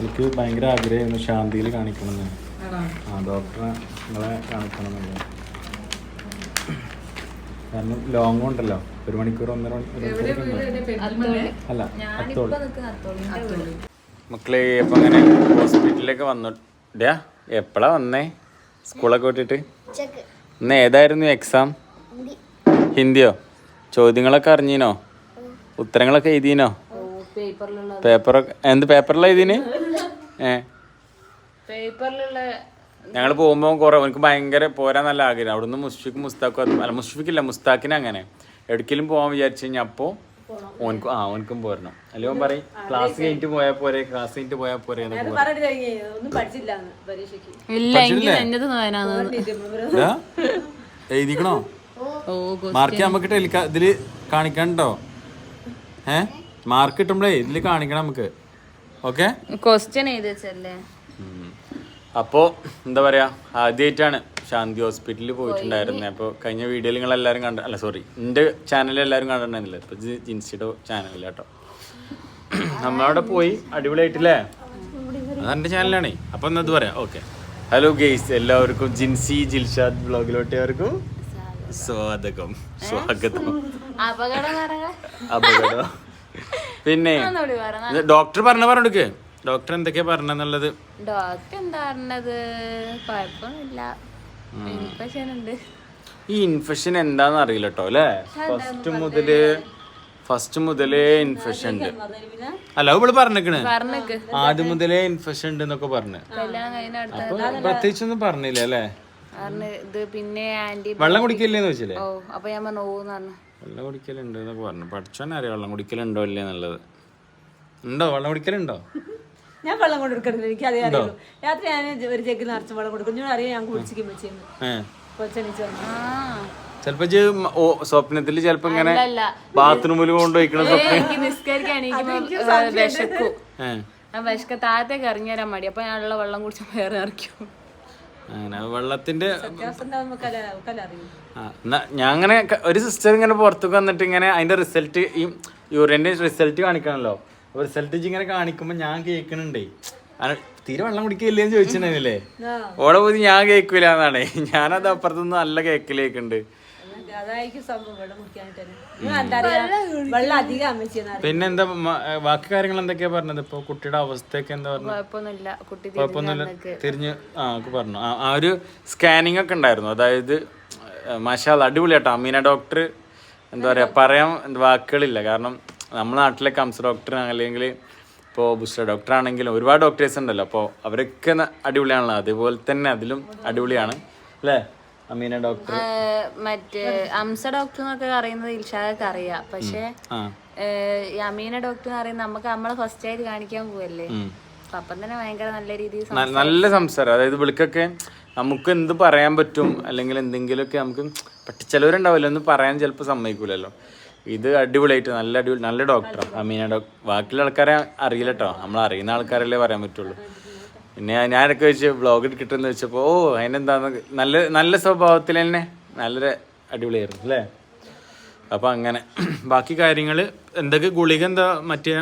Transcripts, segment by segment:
എനിക്ക് ഭയങ്കര ആഗ്രഹമായിരുന്നു ശാന്തിയിൽ കാണിക്കണമെന്ന്. ആ ഡോക്ടറെ നിങ്ങളെ കാണിക്കണം എന്നുള്ളത് കാരണം ലോങ് ഉണ്ടല്ലോ. ഒരു മണിക്കൂർ ഒന്നര മണിക്കൂർ? അല്ല അത്തോളി. മക്കളെ അപ്പം അങ്ങനെ ഹോസ്പിറ്റലിലേക്ക് വന്നു. എപ്പോഴാ വന്നേ? സ്കൂളൊക്കെ വിട്ടിട്ട്? ഇന്ന് ഏതായിരുന്നു എക്സാം ഹിന്ദിയോ? ചോദ്യങ്ങളൊക്കെ അറിഞ്ഞീനോ? ഉത്തരങ്ങളൊക്കെ എഴുതിനോ? എന്ത് പേപ്പറിലാ ഇതിന്? ഏ. പേപ്പറിലുള്ള ഞങ്ങൾ പോകുമ്പോൾ കുറേ എനിക്ക് ഭയങ്കര പോരാൻ നല്ല ആഗ്രഹം. അവിടുന്ന് മുസ്ഫിക്ക് മുസ്താഖ് അല്ല മുസ്ഫിക്കില്ല മുസ്താഖിന് അങ്ങനെ. എവിടേക്കെങ്കിലും പോകാൻ വിചാരിച്ചു കഴിഞ്ഞാൽ അപ്പോൾ ഓനക്കും ആ ഓനക്കും പോരണം. അല്ലെ ഓൻ പറയും ക്ലാസ് കഴിഞ്ഞിട്ട് പോയാൽ പോരെ ക്ലാസ് കഴിഞ്ഞിട്ട് പോയാൽ പോരെ എഴുതിക്കണോ? മാർക്ക് നമുക്ക് ടെലിക്കാ ഇതിൽ കാണിക്കണ്ടോ ഏ? മാർക്ക് കിട്ടുമ്പോഴേ ഇതിൽ കാണിക്കണം നമുക്ക്. ഓക്കെ ക്വസ്റ്റ്യൻ എഴുതി വെച്ചല്ലേ അപ്പോൾ എന്താ പറയാ ആദ്യമായിട്ടാണ് ശാന്തി ഹോസ്പിറ്റലിൽ പോയിട്ടുണ്ടായിരുന്നത് അപ്പോൾ കഴിഞ്ഞ വീഡിയോയിൽ നിങ്ങൾ എല്ലാവരും കണ്ട അല്ല സോറി എന്റെ ചാനലിൽ എല്ലാവരും കണ്ടിട്ടുണ്ടായിരുന്നില്ല? ഇപ്പോൾ ജിൻസിയുടെ ചാനലിൽ കേട്ടോ. നമ്മളവിടെ പോയി അടിപൊളിയായിട്ടില്ലേ? അത് എന്റെ ചാനലാണേ അപ്പോൾ എന്നത് പറയാം? ഓക്കെ ഹലോ ഗെയ്സ് എല്ലാവർക്കും ജിൻസി ജിൽഷാദ് ബ്ലോഗിലോട്ട് അവർക്കും സ്വാഗതം. സ്വാഗതം. അപകടം അപകടം. പിന്നെ ഡോക്ടർ പറഞ്ഞ പറഞ്ഞെടുക്ക്. ഡോക്ടർ എന്തൊക്കെയാ പറഞ്ഞെന്നുള്ളത് ഡോക്ടർ എന്താ പറഞ്ഞത്? കുഴപ്പമൊന്നുമില്ല. ഇൻഫെക്ഷൻ ഉണ്ട് ഈ ഇൻഫെക്ഷൻ എന്താന്ന് അറിയില്ല കേട്ടോ അല്ലേ ഫസ്റ്റ് മുതൽ ഫസ്റ്റ് മുതലേ ഇൻഫെക്ഷൻ ഉണ്ട്. അല്ല ഇവൾ പറഞ്ഞേക്കണ്. പറഞ്ഞിക്ക്. ആദ്യം മുതലേ ഇൻഫെക്ഷൻ ഉണ്ട് എന്നൊക്കെ പറഞ്ഞു. പ്രത്യേകിച്ച് അപ്പൊ പറഞ്ഞില്ല അല്ലേ? ഇത് പിന്നെ വെള്ളം കുടിക്കില്ലേന്ന് വെച്ചില്ലേ അപ്പൊ ഞാൻ പറഞ്ഞു. വെള്ളം കുടിക്കലുണ്ട് എന്നൊക്കെ പറഞ്ഞു. പഠിച്ചോനെ അറിയാം വെള്ളം കുടിക്കലുണ്ടോ ഇല്ലേ എന്നുള്ളത്? ഉണ്ടോ? വെള്ളം കുടിക്കലുണ്ടോ? ഞാൻ വെള്ളം കൊണ്ട് കൊടുക്കണില്ല എനിക്ക് അതേ അറിയുള്ളൂ. രാത്രി ഞാൻ ഒരു ജഗ്ഗിൽ നിറച്ച് വെള്ളം കൊടുക്കും. ഞാൻ അറിയാം ഞാൻ കുടിച്ചിരിക്കും വെച്ചിരുന്നു ചിലപ്പോ ആ. ചെലപ്പോ ഓ ഇങ്ങനെ അല്ല ബാത്റൂമിൽ കൊണ്ടുപോയിക്കണ സ്വപ്നം. എനിക്ക് നിസ്കരിക്കാൻ വിശക്കും. താഴത്തേക്ക് ഇറങ്ങി വരാൻ മടി. അപ്പൊ ഞാനുള്ള വെള്ളം കുടിച്ച് വേറെ ഇറക്കും. അങ്ങനെ വെള്ളത്തിന്റെ ഞാൻ അങ്ങനെ ഒരു സിസ്റ്റർ ഇങ്ങനെ പുറത്തേക്ക് വന്നിട്ട് ഇങ്ങനെ അതിന്റെ റിസൾട്ട് ഈ യൂറിന്റെ റിസൾട്ട് കാണിക്കണല്ലോ. അപ്പൊ റിസൾട്ട് ഇങ്ങനെ കാണിക്കുമ്പോ ഞാൻ കേൾക്കണുണ്ടേ. തീരെ വെള്ളം കുടിക്കില്ലേന്ന് ചോദിച്ചിട്ടുണ്ടായിരുന്നില്ലേ? ഓളെ പോയി ഞാൻ കേൾക്കൂല എന്നാണേ ഞാനത് അപ്പുറത്തുനിന്ന് നല്ല കേക്കിലേക്കുണ്ട് അതായിരിക്കും സംഭവം വെള്ളം കുടിക്കാനായിട്ട് തന്നെ. എന്താ വെള്ളം അധികം അമ്മച്ചിയെന്ന് പിന്നെ എന്താ മ- ബാക്കി കാര്യങ്ങൾ എന്തൊക്കെയാ പറഞ്ഞത്? ഇപ്പൊ കുട്ടിയുടെ അവസ്ഥയൊക്കെ എന്താ പറഞ്ഞത്? കുഴപ്പമൊന്നുമില്ല. കുട്ടി കുഴപ്പമൊന്നുമില്ല. തിരിഞ്ഞ് ആ ഒക്കെ പറഞ്ഞു. ആ ആ ഒരു സ്കാനിങ് ഒക്കെ ഉണ്ടായിരുന്നു. അതായത് മഷാൽ അടിപൊളിയാട്ടോ. അമീന ഡോക്ടർ എന്താ പറയാ പറയാൻ എന്ത് വാക്കുകളില്ല. കാരണം നമ്മുടെ നാട്ടിലെ കംസ് ഡോക്ടർ അല്ലെങ്കിൽ ഇപ്പോൾ ബുസ്റ്റർ ഡോക്ടർ ആണെങ്കിലും ഒരുപാട് ഡോക്ടേഴ്സ് ഉണ്ടല്ലോ. അപ്പോൾ അവരൊക്കെ ന- അടിപൊളിയാണല്ലോ. അതുപോലെ തന്നെ അതിലും അടിപൊളിയാണ്. അല്ലേ? അമീന ഡോക്ടർ മറ്റേ അംസ ഡോക്ടർ എന്നൊക്കെ അറിയുന്നത് ഇൽഷാദൊക്കെ അറിയാം. പക്ഷെ അമീന ഡോക്ടർ എന്ന് പറയുന്നത് നമുക്ക് നമ്മളെ ഫസ്റ്റ് ആയിട്ട് കാണിക്കാൻ പോവല്ലേ? അപ്പൊ തന്നെ ഭയങ്കര നല്ല രീതിയിൽ നല്ല സംസാരം. അതായത് വിളിക്കൊക്കെ നമുക്ക് എന്ത് പറയാൻ പറ്റും അല്ലെങ്കിൽ എന്തെങ്കിലുമൊക്കെ നമുക്ക് ചിലവരുണ്ടാവില്ല ഒന്നും പറയാൻ ചിലപ്പോൾ സമ്മതിക്കൂലല്ലോ. ഇത് അടിപൊളിയായിട്ട് നല്ല അടിപൊളി നല്ല ഡോക്ടർ അമീന ഡോക്ടർ ബാക്കിയുള്ള ആൾക്കാരെ അറിയില്ല കേട്ടോ നമ്മൾ അറിയുന്ന ആൾക്കാരല്ലേ പറയാൻ പറ്റുള്ളൂ. പിന്നെ ഞാൻ- ഞാനൊക്കെ വെച്ച് ബ്ലോഗ് കിട്ടുമെന്ന് വെച്ചപ്പോൾ ഓ അതിനെന്താന്ന് നല്ല നല്ല സ്വഭാവത്തിൽ തന്നെ നല്ല അടിപൊളിയായിരുന്നു അല്ലേ? അപ്പം അങ്ങനെ. ബാക്കി കാര്യങ്ങൾ എന്തൊക്കെ ഗുളിക എന്താ മറ്റേ?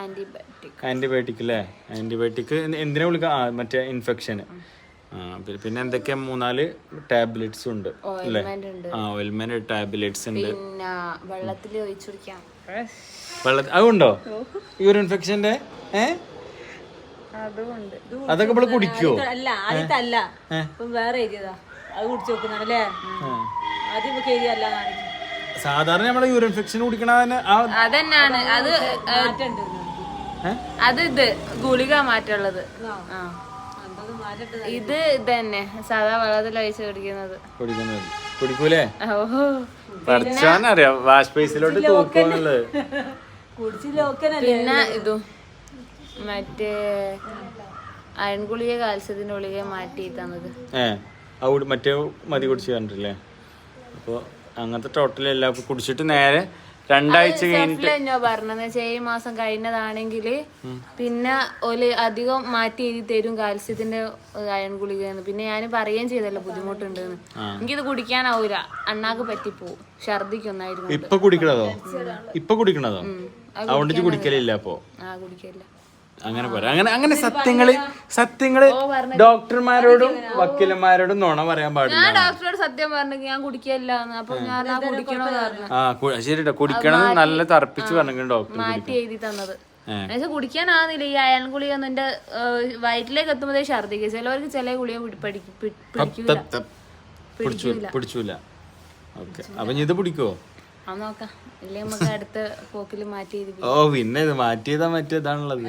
ആന്റിബയോട്ടിക് ആന്റിബയോട്ടിക് അല്ലേ ആന്റിബയോട്ടിക് എന്തിനാ ഗുളിക? ആ മറ്റേ ഇൻഫെക്ഷന് പിന്നെ എന്തൊക്കെയാ മൂന്നാൽ ടാബ്ലറ്റ്സ് ഉണ്ട് അല്ലേ? ഓയിൽമെന്റ് ഉണ്ട്. ആ ഓയിൽമെന്റ് ടാബ്ലറ്റ്സ് ഉണ്ട്. പിന്നെ വെള്ളത്തിൽ ഒഴിച്ചു കുടിക്കാം വെള്ള അതുണ്ടോ? യൂറിൻ ഇൻഫെക്ഷന്റെ ഏ? അതുകൊണ്ട് അതൊക്കെ ഇപ്പോൾ കുടിക്കോ അല്ല അതല്ല അല്ല. വേറെ എഴുതിയതാ. അത് കുടിച്ചു നോക്കുന്നതാണ് ആദ്യം നമുക്ക് എഴുതിയല്ല സാധാരണ നമ്മളെ യൂറിൻ ഇൻഫെക്ഷൻ കുടിക്കണ അതന്നെയാണ് അത് അത് ഇത് ഗുളിക മാറ്റുള്ളത് ഇത് ഇതന്നെ. സാധാ വെള്ളത്തിൽ ഒഴിച്ച് കുടിക്കുന്നത്. കുടിക്കുന്നത് കുടിക്കൂലേ? ഓഹോ. പഠിച്ചാനറിയാം വാഷ് ബേസിലോട്ട് തൂക്കുന്നുള്ളത് കുടിച്ച് ലോക്കനല്ലേ? പിന്നെ ഇതും. മറ്റേ അയൺ ഗുളിക കാൽസ്യത്തിന്റെ ഗുളിക മാറ്റി തന്നത്. ഏഹ് മറ്റേ മതി കുടിച്ച് കണ്ടില്ലേ അപ്പോൾ അങ്ങനത്തെ ടോട്ടൽ എല്ലാം കുടിച്ചിട്ട് നേരെ രണ്ടാഴ്ച കഴിഞ്ഞിട്ട് പറഞ്ഞത്. ഈ മാസം കഴിഞ്ഞതാണെങ്കിൽ പിന്നെ ഒരു അധികം മാറ്റി എഴുതി തരും കാൽസ്യത്തിന്റെ അയൺ ഗുളിക പിന്നെ ഞാൻ പറയുകയും ചെയ്തല്ലോ ബുദ്ധിമുട്ടുണ്ടെന്ന്. എനിക്കിത് കുടിക്കാനാവൂല. അണ്ണാക്ക് പറ്റിപ്പോവും. ഛർദിക്കൊന്നായിരുന്നു ഇപ്പൊ കുടിക്കണതോ? ഇപ്പൊ കുടിക്കണതോ? അതുകൊണ്ട് കുടിക്കലില്ല അപ്പോ? ആ കുടിക്കില്ല അങ്ങനെ പറയാം. അങ്ങനെ അങ്ങനെ സത്യങ്ങൾ സത്യങ്ങൾ ഡോക്ടർമാരോടും വക്കീലന്മാരോടും നുണ പറയാൻ പാടില്ല. ഞാൻ ഡോക്ടറോട് സത്യം പറഞ്ഞു ഞാൻ കുടിക്കല്ല അപ്പൊ ഞാൻ പറഞ്ഞു. ആ ശരിട്ടോ കുടിക്കണം നല്ല തറപ്പിച്ച് പറഞ്ഞു ഡോക്ടർ മാറ്റി എഴുതി തന്നത്. എന്നുവെച്ചാൽ ഈ അയൺ ഗുളിക ഒന്നും എന്റെ വയറ്റിലേക്ക് എത്തുമ്പോഴേ ഛർദിക്കുക ചിലവർക്ക് ചില ഗുളിക പിടിക്കില്ല പിടിച്ചൂല. ഓക്കെ. അപ്പൊ ഇത് പിടിക്കുവോ? നോക്കാം. ഇല്ലേ നമുക്ക് അടുത്ത പോക്കിൽ മാറ്റി ഓ പിന്നെ ഇത് മാറ്റിയതാ മറ്റേതാണുള്ളത്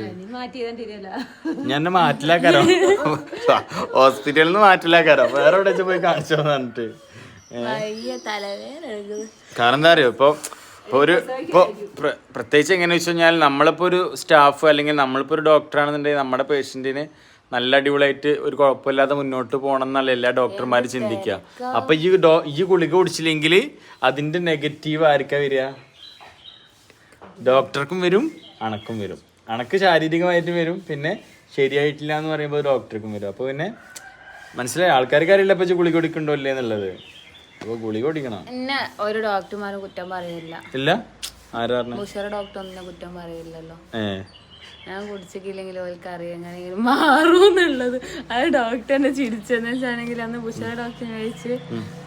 ഞാൻ മാറ്റിലാക്കാരോ? ഹോസ്പിറ്റലിൽ നിന്ന് മാറ്റിലാക്കാരോ? വേറെ എവിടെ വെച്ച് പോയി കാണിച്ചോ പറഞ്ഞിട്ട്. കാരണം എന്താ അറിയോ? ഇപ്പൊ ഒരു ഇപ്പൊ പ്ര- പ്രത്യേകിച്ച് എങ്ങനെ വെച്ച് കഴിഞ്ഞാൽ നമ്മളിപ്പോ ഒരു സ്റ്റാഫ് അല്ലെങ്കിൽ നമ്മളിപ്പോ ഒരു ഡോക്ടർ ആണെന്നുണ്ടെങ്കിൽ നമ്മുടെ പേഷ്യന്റിന് നല്ല അടിപൊളിയായിട്ട് ഒരു കുഴപ്പമില്ലാതെ മുന്നോട്ട് പോകണം എന്നല്ല എല്ലാ ഡോക്ടർമാരും ചിന്തിക്കുക. അപ്പൊ ഈ ഡോ ഈ ഗുളിക കുടിച്ചില്ലെങ്കിൽ അതിന്റെ നെഗറ്റീവ് ആർക്കാ വരിക? ഡോക്ടർക്കും വരും അണക്കും വരും. അണക്ക് ശാരീരികമായിട്ടും വരും പിന്നെ ശരിയായിട്ടില്ല എന്ന് പറയുമ്പോൾ ഡോക്ടർക്കും വരും. അപ്പോൾ പിന്നെ മനസ്സിലായി ആൾക്കാർക്ക് അറിയില്ല ഇപ്പൊ ഗുളിക കുടിക്കണ്ടോ ഇല്ലേ എന്നുള്ളത്. അപ്പൊ ഗുളി കുടിക്കണം. എന്നെ ഒരു ഡോക്ടർമാരും കുറ്റം പറയില്ല. ഇല്ല? ആരാ ഡോക്ടർ കുറ്റം പറയില്ലല്ലോ. ഏ. ഞാൻ കുടിച്ചിട്ടില്ലെങ്കിൽ ഓൽക്ക് അറിയാം എങ്ങനെയെങ്കിലും മാറൂന്നുള്ളത്. അത് എന്നെ ചിരിച്ചെന്ന് വെച്ചാണെങ്കിൽ അന്ന് ഉഷറ ഡോക്ടർ കഴിച്ച്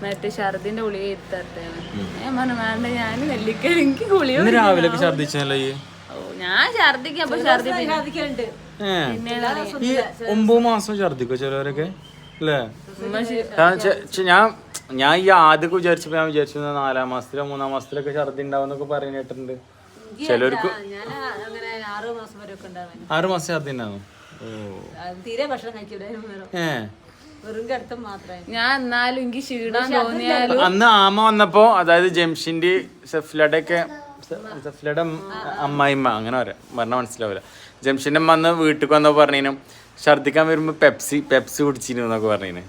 മറ്റേ ഛർദിന്റെ ഗുളിക ഇരുത്തത്തേണ് ഞാൻ പറഞ്ഞു വേണ്ട ഞാൻ നെല്ലിക്കൽ എനിക്ക് ഗുളിക രാവിലെ ഞാൻ ഛർദിക്കും അപ്പൊ ഛർദി സാധിക്കുന്നുണ്ട് ഏ. ഈ ഒമ്പത് മാസം ഛർദിക്കോ ചിലവരൊക്കെ? അല്ലേ? ഞാൻ ഞാൻ ഈ ആദ്യമൊക്കെ വിചാരിച്ചപ്പോ ഞാൻ വിചാരിച്ചു നാലാം മാസത്തിലോ മൂന്നാം മാസത്തിലൊക്കെ ഛർദി ഉണ്ടാവും എന്നൊക്കെ കേട്ടിട്ടുണ്ട്. ചിലർക്ക് ഞാൻ അങ്ങനെ ആറ് മാസം വരെ ഒക്കെ ഓ. തീരെ ഭക്ഷണം ഏ. മാത്രമേ ഞാൻ എന്നാലും എനിക്ക് ക്ഷീണം തോന്നിയാലും അന്ന് ആമ വന്നപ്പോ അതായത് ജംഷിന്റെ സെഫ്ലഡൊക്കെ സെഫ്ലയുടെ അമ്മായിമ്മ അങ്ങനെ പറയാം. പറഞ്ഞാൽ മനസ്സിലാവില്ല. ജംഷിന്റെ അമ്മ അന്ന് വീട്ടിൽ വന്നപ്പോ പറഞ്ഞു ഛർദിക്കാൻ വരുമ്പോ പെപ്സി പെപ്സി കുടിച്ചിരുന്നു എന്നൊക്കെ പറഞ്ഞിന്.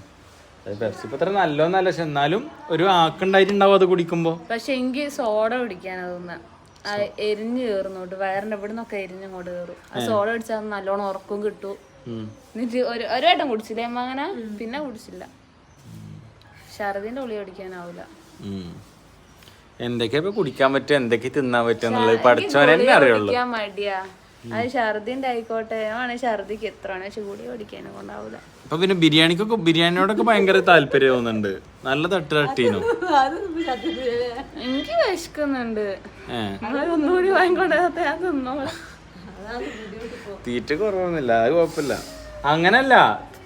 പെപ്സി ഇപ്പൊ അത്ര നല്ലോന്നല്ല പക്ഷെ എന്നാലും ഒരു ആക്കുണ്ടായിട്ടുണ്ടാവും അത് കുടിക്കുമ്പോ. പക്ഷെ എനിക്ക് സോഡ കുടിക്കാനാ തോന്നുക ആ എരിഞ്ഞു കയറുന്നോട്ട് വയറിന്റെ ഇവിടെ നിന്നൊക്കെ എരിഞ്ഞങ്ങോട്ട് കയറും ആ സോഡ അടിച്ചാൽ നല്ലോണം ഉറക്കം കിട്ടും. എന്നിട്ട് ഒരു ഒരു വട്ടം കുടിച്ചില്ലേ അമ്മ അങ്ങനെ? പിന്നെ കുടിച്ചില്ല. ഛർദിന്റെ ഉള്ളി കുടിക്കാനാവൂല. ഉം. എന്തൊക്കെയാ കുടിക്കാൻ പറ്റുക? എന്തൊക്കെ തിന്നാൻ പറ്റുക എന്നുള്ളത് പഠിച്ചവനെ അറിയുള്ളൂ. മടിയാ. അത് ഛർദിന്റെ ആയിക്കോട്ടെ വേണേ ഛർദിക്ക് എത്ര ചൂടി ഓടിക്കാനും കൊണ്ടാവൂല. അപ്പൊ പിന്നെ ബിരിയാണിക്കൊക്കെ ബിരിയാണിയോടൊക്കെ ഭയങ്കര താല്പര്യം തോന്നുന്നുണ്ട്. നല്ല തട്ട് തട്ടീനു. എനിക്ക് വിശക്കുന്നുണ്ട്. ഒന്നുകൂടി വാങ്ങിക്കൊണ്ടേ ഞാൻ തിന്നോളാം. തീറ്റ കുറവൊന്നുമില്ല അത് കുഴപ്പമില്ല. അങ്ങനല്ല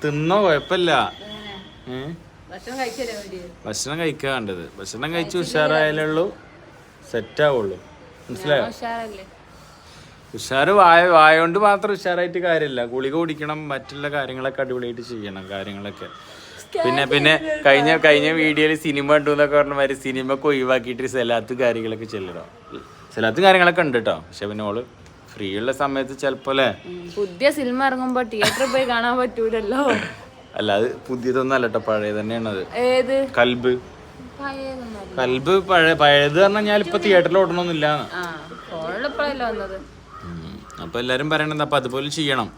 തിന്നോ കുഴപ്പമില്ല. ഭക്ഷണം കഴിക്കാണ്ടത് ഭക്ഷണം കഴിക്കാൻ വേണ്ടത് ഭക്ഷണം കഴിച്ച് ഉഷാറായാലേ ഉള്ളൂ സെറ്റ് ആവുള്ളൂ. മനസ്സിലായോ? ഉഷാറല്ലേ? ഉഷാറ് വായ വായ കൊണ്ട് മാത്രം ഉഷാറായിട്ട് കാര്യമില്ല. ഗുളിക കുടിക്കണം മറ്റുള്ള കാര്യങ്ങളൊക്കെ അടിപൊളിയായിട്ട് ചെയ്യണം കാര്യങ്ങളൊക്കെ. പിന്നെ പിന്നെ കഴിഞ്ഞ കഴിഞ്ഞ വീഡിയോയിൽ സിനിമ കണ്ടു എന്നൊക്കെ പറഞ്ഞ മാതിരി സിനിമക്ക് ഒഴിവാക്കിയിട്ട് സലാത്ത് കാര്യങ്ങളൊക്കെ ചെല്ലണം. സലാത്ത് കാര്യങ്ങളൊക്കെ ഉണ്ട് കേട്ടോ പക്ഷെ പിന്നെ ഓൾ ഫ്രീ ഉള്ള സമയത്ത് ചിലപ്പോ പുതിയ സിനിമ ഇറങ്ങുമ്പോ തിയേറ്ററിൽ പോയി കാണാൻ പറ്റൂലല്ലോ. അല്ല അത് പുതിയതൊന്നും അല്ല കേട്ടോ പഴയ തന്നെയാണ് അത് ഏത്? കൽബ്. കൽബ് പഴയ പഴയത് പറഞ്ഞാൽ ഇപ്പൊ തിയേറ്ററിൽ ഓടണമെന്നില്ല ആ ഫോണിലിപ്പോഴല്ലോ വന്നത്. അപ്പൊ എല്ലാരും പറയണത് അപ്പൊ അതുപോലെ ചെയ്യണം.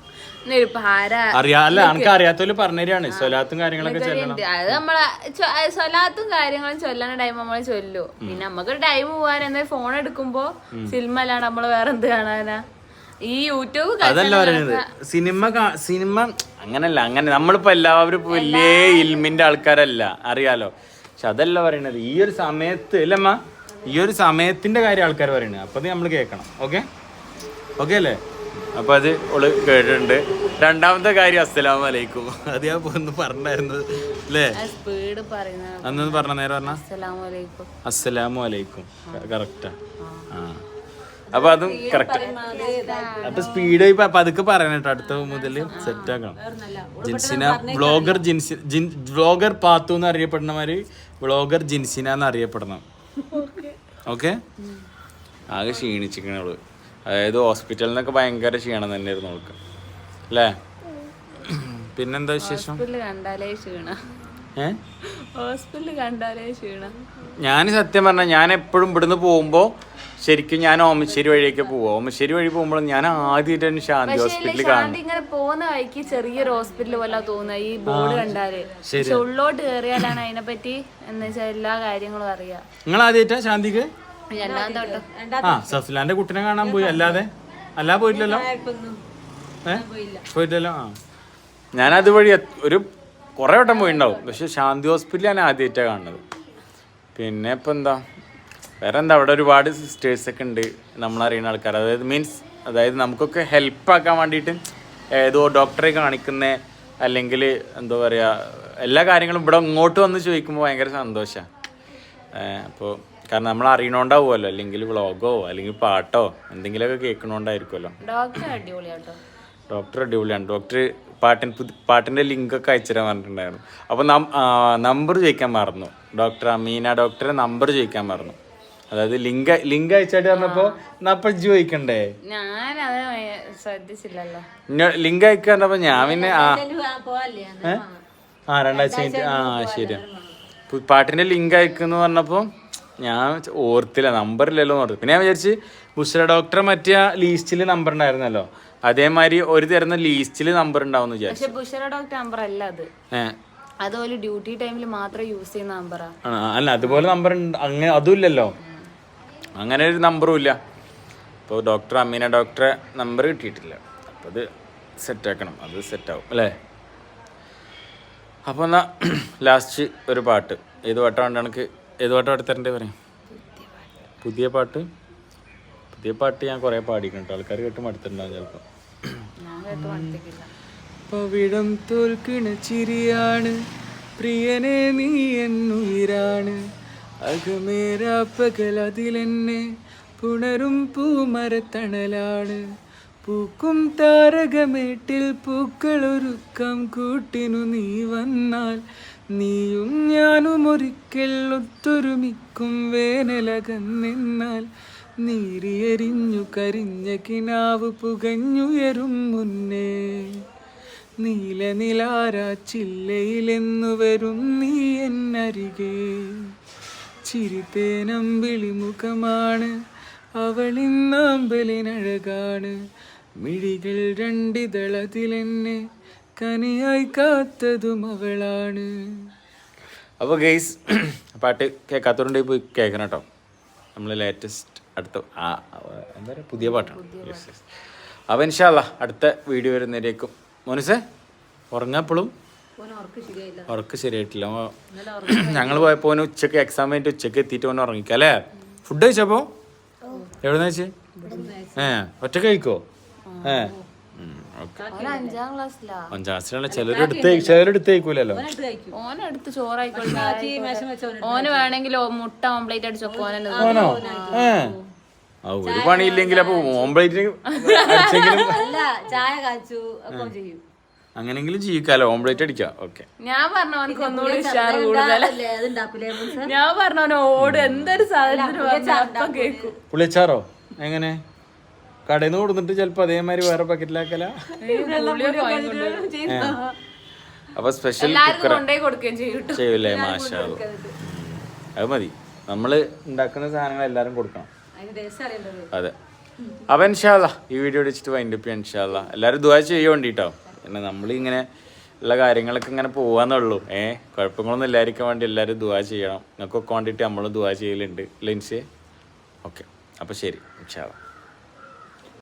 അറിയാ അല്ല എനിക്ക് അറിയാത്തവര് പറഞ്ഞുതരാണ് സ്വലാത്തും കാര്യങ്ങളൊക്കെ ചെല്ലണം. അത് നമ്മളെ സ്വലാത്തും കാര്യങ്ങളും ചൊല്ലണ ടൈം നമ്മൾ ചൊല്ലു. പിന്നെ നമുക്ക് ടൈം പോവാൻ എന്താ ഫോൺ എടുക്കുമ്പോ സിനിമ അല്ലാണ്ട് നമ്മൾ വേറെ എന്ത് കാണാനാ? ഈ യൂട്യൂബ് അതല്ല പറയുന്നത് സിനിമ സിനിമ അങ്ങനല്ല. അങ്ങനെ നമ്മളിപ്പോ എല്ലാവരും വലിയ ഇൽമിന്റെ ആൾക്കാരല്ല. അറിയാലോ. പക്ഷെ അതല്ല പറയണത്. ഈ ഒരു സമയത്ത് അല്ലമ്മ ഈ ഒരു സമയത്തിന്റെ കാര്യം ആൾക്കാർ പറയുന്നത് അപ്പൊ നമ്മൾ കേൾക്കണം ഓക്കെ? ഓക്കെ അല്ലേ? അപ്പൊ അത് ഓൾ കേട്ടിട്ടുണ്ട്. രണ്ടാമത്തെ കാര്യം അസ്സലാമു അലൈക്കും. അത് ഞാൻ ഇപ്പൊ ഒന്ന് പറഞ്ഞായിരുന്നു. അല്ലേ? അന്നൊന്ന് പറഞ്ഞ നേരം പറഞ്ഞ. അസ്സലാമു അലൈക്കും. കറക്റ്റാ ആ. അപ്പൊ അതും കറക്റ്റ് അപ്പൊ സ്പീഡ് പതുക്കെ പറയണം കേട്ടോ. അടുത്ത മുതൽ സെറ്റ് ആക്കണം. ജിൻസിന വ്ളോഗർ ജിൻസി ജിൻ വ്ളോഗർ പാത്തു എന്ന് അറിയപ്പെടുന്ന മാതിരി വ്ളോഗർ ജിൻസിന എന്ന് അറിയപ്പെടണം ഓക്കെ ആകെ ക്ഷീണിച്ചിരിക്കണ അവൾ. അതായത് ഹോസ്പിറ്റലിൽ നിന്നൊക്കെ ഭയങ്കര ക്ഷീണം തന്നെയായിരുന്നു അവൾക്ക്. അല്ലേ? പിന്നെന്താ വിശേഷം? ഞാൻ സത്യം പറഞ്ഞ ഞാൻ എപ്പോഴും ഇവിടുന്ന് പോകുമ്പോൾ ശരിക്കും ഞാൻ ഓമശ്ശേരി വഴിയൊക്കെ പോവാ. ഓമശ്ശേരി വഴി പോകുമ്പോൾ ഞാൻ ആദ്യമായിട്ടാണ് ശാന്തി ഹോസ്പിറ്റലിൽ കാണും. ഇങ്ങനെ പോകുന്ന വഴിക്ക് ചെറിയൊരു ഹോസ്പിറ്റൽ പോലെ തോന്നുക ഈ ബോർഡ് കണ്ടാൽ. ഉള്ളോട്ട് കയറിയാലാണ് അതിനെ പറ്റി എന്ന് വെച്ചാൽ എല്ലാ കാര്യങ്ങളും അറിയാം. നിങ്ങൾ ആദ്യമായിട്ടാ ശാന്തിക്ക്? ആ സഫ്ലാന്റെ കുട്ടിനെ കാണാൻ പോയി. അല്ലാതെ? അല്ലാ പോയിട്ടില്ലല്ലോ? ഏ? പോയിട്ടല്ലോ ആ. ഞാൻ അതുവഴി ഒരു കുറേ വട്ടം പോയിണ്ടാവും. പക്ഷെ ശാന്തി ഹോസ്പിറ്റലിൽ ഞാൻ ആദ്യമായിട്ടാണ് കാണുന്നത്. പിന്നെ ഇപ്പം എന്താ? വേറെ എന്താ? അവിടെ ഒരുപാട് സിസ്റ്റേഴ്സ് ഒക്കെ ഉണ്ട്. നമ്മളറിയുന്ന ആൾക്കാർ അതായത് മീൻസ് അതായത് നമുക്കൊക്കെ ഹെൽപ്പ് ആക്കാൻ വേണ്ടിയിട്ട് ഏതോ ഡോക്ടറെ കാണിക്കുന്ന അല്ലെങ്കിൽ എന്താ പറയുക എല്ലാ കാര്യങ്ങളും ഇവിടെ ഇങ്ങോട്ട് വന്ന് ചോദിക്കുമ്പോൾ ഭയങ്കര സന്തോഷമാണ് അപ്പോൾ കാരണം നമ്മൾ അറിയണോണ്ടാവുമല്ലോ. അല്ലെങ്കിൽ വ്ളോഗോ അല്ലെങ്കിൽ പാട്ടോ എന്തെങ്കിലുമൊക്കെ കേൾക്കണോണ്ടായിരിക്കുമല്ലോ. ഡോക്ടർ അടിപൊളിയാട്ടോ. ഡോക്ടർ അടിപൊളിയാണ്. ഡോക്ടർ പാട്ടിന് പുതി പാട്ടിന്റെ ലിങ്കൊക്കെ അയച്ചുതരാൻ പറഞ്ഞിട്ടുണ്ടായിരുന്നു. അപ്പോൾ നമ്പർ ചോദിക്കാൻ മറന്നു. ഡോക്ടർ അമീന ഡോക്ടറെ നമ്പർ ചോദിക്കാൻ മറന്നു. അതായത് ലിങ്ക് ലിങ്ക് അയച്ചായിട്ട് പറഞ്ഞപ്പോ അപ്പം ചോദിക്കണ്ടേ? ഞാൻ ശ്രദ്ധിച്ചില്ലല്ലോ. ലിങ്ക് അയക്കാൻ പറഞ്ഞപ്പോൾ ഞാൻ പിന്നെ ആ. പോവല്ലേ ഏ? ആ രണ്ടാഴ്ച കഴിഞ്ഞിട്ട് ആ ശരി. പാട്ടിന്റെ ലിങ്ക് അയക്കുന്നു പറഞ്ഞപ്പോൾ ഞാൻ ഓർത്തില്ല നമ്പർ ഇല്ലല്ലോ എന്ന് ഓർത്തു. പിന്നെ ഞാൻ വിചാരിച്ച് ബുസ്ര ഡോക്ടർ മറ്റേ ലീസ്റ്റിൽ നമ്പർ ഉണ്ടായിരുന്നല്ലോ. അതേമാതിരി ഒരു തരുന്ന ലീസ്റ്റിൽ നമ്പർ ഉണ്ടാവും വിചാരിച്ചു പക്ഷെ ബുഷറ ഡോക്ടർ നമ്പർ അല്ല അത്. ഏ. അത് ഡ്യൂട്ടി ടൈമിൽ മാത്രം യൂസ് ചെയ്യുന്ന നമ്പറാ അല്ല അതുപോലെ നമ്പർ അങ്ങനെ അതും ഇല്ലല്ലോ. അങ്ങനെ ഒരു നമ്പറും ഇല്ല. അപ്പോൾ ഡോക്ടർ അമീന ഡോക്ടറെ നമ്പർ കിട്ടിയിട്ടില്ല. അപ്പോൾ അത് സെറ്റാക്കണം അത് സെറ്റാവും അല്ലേ? അപ്പോൾ എന്നാൽ ലാസ്റ്റ് ഒരു പാട്ട്. ഏത് പാട്ടാണ് എനിക്ക് ഏത് പാട്ട് പാടിത്തരണ്ടേ പറയാം? പുതിയ പാട്ട്. പുതിയ പാട്ട് ഞാൻ കുറേ പാടിക്കണ്ട ആൾക്കാർ കേട്ട് കേട്ട് മടുത്തേക്കില്ല പവിടം തോൽക്കണ ചിരിയാണ്. പ്രിയനെ നീ എന്നുയിരാണ് അകമേരാ പകൽ അതിലെന്നെ പുണരും പൂമരത്തണലാണ്. പൂക്കും താരകമേട്ടിൽ പൂക്കളൊരുക്കം കൂട്ടിനു നീ വന്നാൽ നീയും ഞാനും ഒരിക്കൽ ഒത്തൊരുമിക്കും വേനലകന്നെന്നാൽ നീരിയെരിഞ്ഞു കരിഞ്ഞ കിനാവ് പുകഞ്ഞുയരും മുന്നേ. നീല നിലാരാ ചില്ലയിലെന്നു വരും നീ എന്നരികെ. വിളിമുഖമാണ് മുഖമാണ് അവളിന്നാമ്പലിനഴകാണ് മിഴികൾ രണ്ടിതളതിലെന്നെ കനിയായി കാത്തതും അവളാണ് അപ്പോൾ ഗെയ്സ് പാട്ട് കേൾക്കാത്തവരുണ്ടെങ്കിൽ പോയി കേൾക്കണം കേട്ടോ. നമ്മൾ ലേറ്റസ്റ്റ് അടുത്ത ആ എന്താ പറയുക പുതിയ പാട്ടാണ്. അപ്പോൾ ഇൻഷാല്ല അടുത്ത വീഡിയോ വരുന്നതിലേക്കും. മോനുസേ ഉറങ്ങപ്പോഴും ഉറക്ക് ശരിയായിട്ടില്ല. ഞങ്ങൾ പോയപ്പോൾ ഓന് ഉച്ചയ്ക്ക് എക്സാം കഴിഞ്ഞിട്ട് ഉച്ചയ്ക്ക് എത്തിയിട്ട് ഓൻ ഉറങ്ങിക്കാം അല്ലേ? ഫുഡ് കഴിച്ചപ്പോ എവിടെന്ന് വെച്ച് ഏ ഒറ്റ കഴിക്കോ? ഏ. ഓൻ അഞ്ചാം ക്ലാസ്സിലാ. അഞ്ചാം ക്ലാസ്സിലാണ് ചിലരെടുത്ത് ചിലരെടുത്ത് കഴിക്കൂലല്ലോ ഓനെടുത്ത് ചോറായിക്കോട്ടെ ഓന് വേണമെങ്കിൽ മുട്ട ഓംപ്ലേറ്റ് അടിച്ച് ഓനെ ഏ. ആ ഒരു പണിയില്ലെങ്കിൽ അപ്പൊ ഓംപ്ലേറ്റ് അല്ല ചായ കാച്ചു ചെയ്യും. അങ്ങനെങ്കിലും ജീവിക്കാലോ ഓംപ്ലേറ്റ് അടിക്കാം. ഓക്കെ. ഞാൻ പറഞ്ഞ അവനക്ക് ഒന്നുകൂടി ഉഷാറ് കൂടുതലാ? ഞാൻ പറഞ്ഞ ഓട് എന്തൊരു സാധനത്തിന് പറഞ്ഞാ അപ്പൊ കേക്കും. പുളിയച്ചാറോ? എങ്ങനെ? കടയിൽ നിന്ന് കൊടുത്തിട്ട് ചിലപ്പോ അതേമാതിരി വേറെ പാക്കറ്റിലാക്കല അപ്പൊ സ്പെഷ്യൽ. ചെയ്യൂലേ മാഷാ. അത് മതി. നമ്മൾ ഉണ്ടാക്കുന്ന സാധനങ്ങൾ എല്ലാരും കൊടുക്കണം. അതെ. അപ്പൊ ഇൻഷാല്ല ഈ വീഡിയോ അടിച്ചിട്ട് വൈൻഡ് അപ്പ് ഇൻഷാല്ല എല്ലാരും ദുവാ ചെയ്യ വേണ്ടിട്ടോ പിന്നെ നമ്മളിങ്ങനെ ഉള്ള കാര്യങ്ങളൊക്കെ ഇങ്ങനെ പോവാന്നുള്ളൂ. ഏ കുഴപ്പങ്ങളൊന്നും ഇല്ലായിരിക്കാൻ വേണ്ടി എല്ലാവരും ദുവാ ചെയ്യണം. നിങ്ങൾക്കൊക്കെ വേണ്ടിയിട്ട് നമ്മളും ദുവാ ചെയ്യലുണ്ട്. ലെൻസ് ഓക്കെ. അപ്പോൾ ശരി ഇൻഷാല്ല